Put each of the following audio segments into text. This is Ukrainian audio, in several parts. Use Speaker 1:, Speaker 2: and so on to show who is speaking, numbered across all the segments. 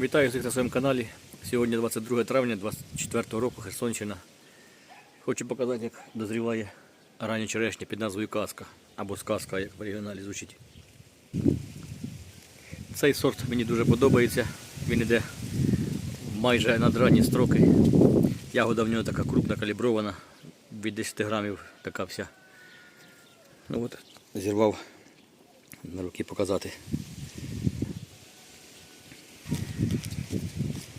Speaker 1: Вітаю всіх на своєму каналі. Сьогодні 22 травня 24 року Херсонщина. Хочу показати, як дозріває рання черешня під назвою Казка або сказка, як в оригіналі звучить. Цей сорт мені дуже подобається. Він іде майже на ранні строки. Ягода в нього така крупна калібрована, від 10 грамів така вся. Ну от, зірвав на руки показати.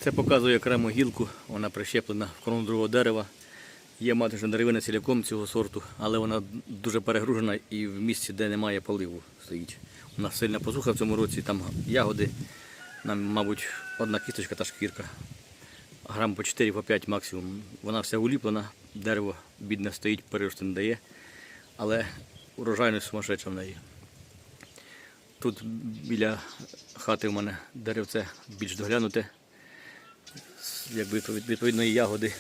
Speaker 1: Це показує окрему гілку, вона прищеплена в крону другого дерева. Є маточна деревина ціляком цього сорту, але вона дуже перегружена і в місці, де немає поливу, стоїть. У нас сильна посуха в цьому році, там ягоди, нам, мабуть, одна кісточка та шкірка. Грам по 4 по 5 максимум. Вона вся уліплена, дерево бідне стоїть, перерости не дає, але урожайність сумасшедша в неї. Тут біля хати в мене деревце більш доглянуте якби відповід- відповідної ягоди.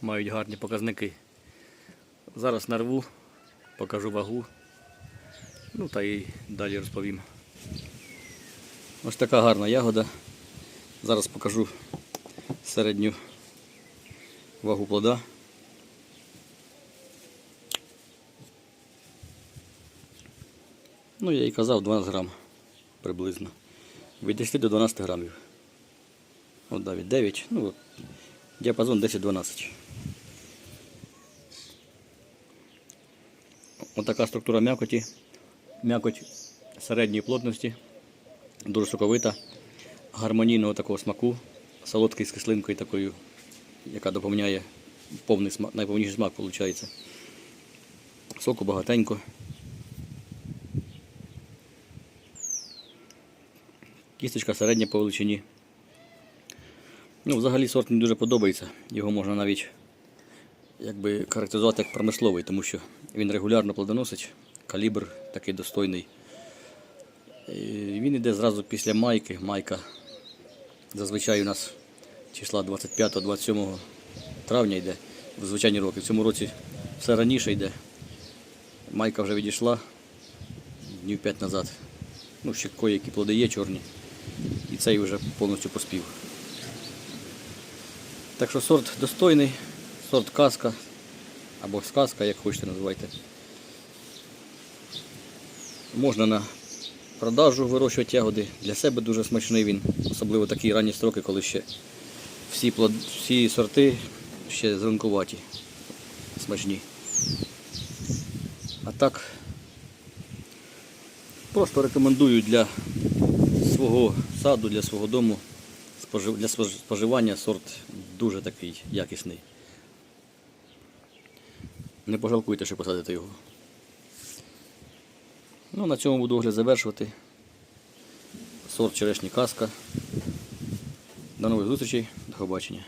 Speaker 1: Мають гарні показники. Зараз нарву, покажу вагу. Ну та і далі розповім. Ось така гарна ягода. Зараз покажу середню вагу плода. Ну, я і казав 12 грам приблизно. Від 10 до 12 грамів. От да, від 9, ну діапазон 10-12. Ось така структура м'якоті. М'якоть середньої плотності, дуже соковита, гармонійного такого смаку, солодкий з кислинкою такою, яка доповняє повний смак, найповніший смак виходить. Соку багатенько. Кісточка середня по величині. Ну, взагалі сорт мені дуже подобається. Його можна навіть якби, характеризувати як промисловий, тому що він регулярно плодоносить, калібр такий достойний. І він йде зразу після майки. Майка зазвичай у нас числа 25-27 травня йде в звичайні роки. В цьому році все раніше йде. Майка вже відійшла днів 5 назад. Ну, ще кої-які плоди є чорні. І цей вже повністю поспів. Так що сорт достойний, сорт казка або сказка, як хочете називайте. Можна на продажу вирощувати ягоди. Для себе дуже смачний він, особливо такі ранні строки, коли ще всі, плод... всі сорти ще зеленкуваті, смачні. А так просто рекомендую для свого саду, для свого дому, для споживання сорт дуже такий якісний. Не пожалкуйте, що посадити його. Ну, на цьому буду огляд завершувати. Сорт черешні каска. До нових зустрічей, до побачення.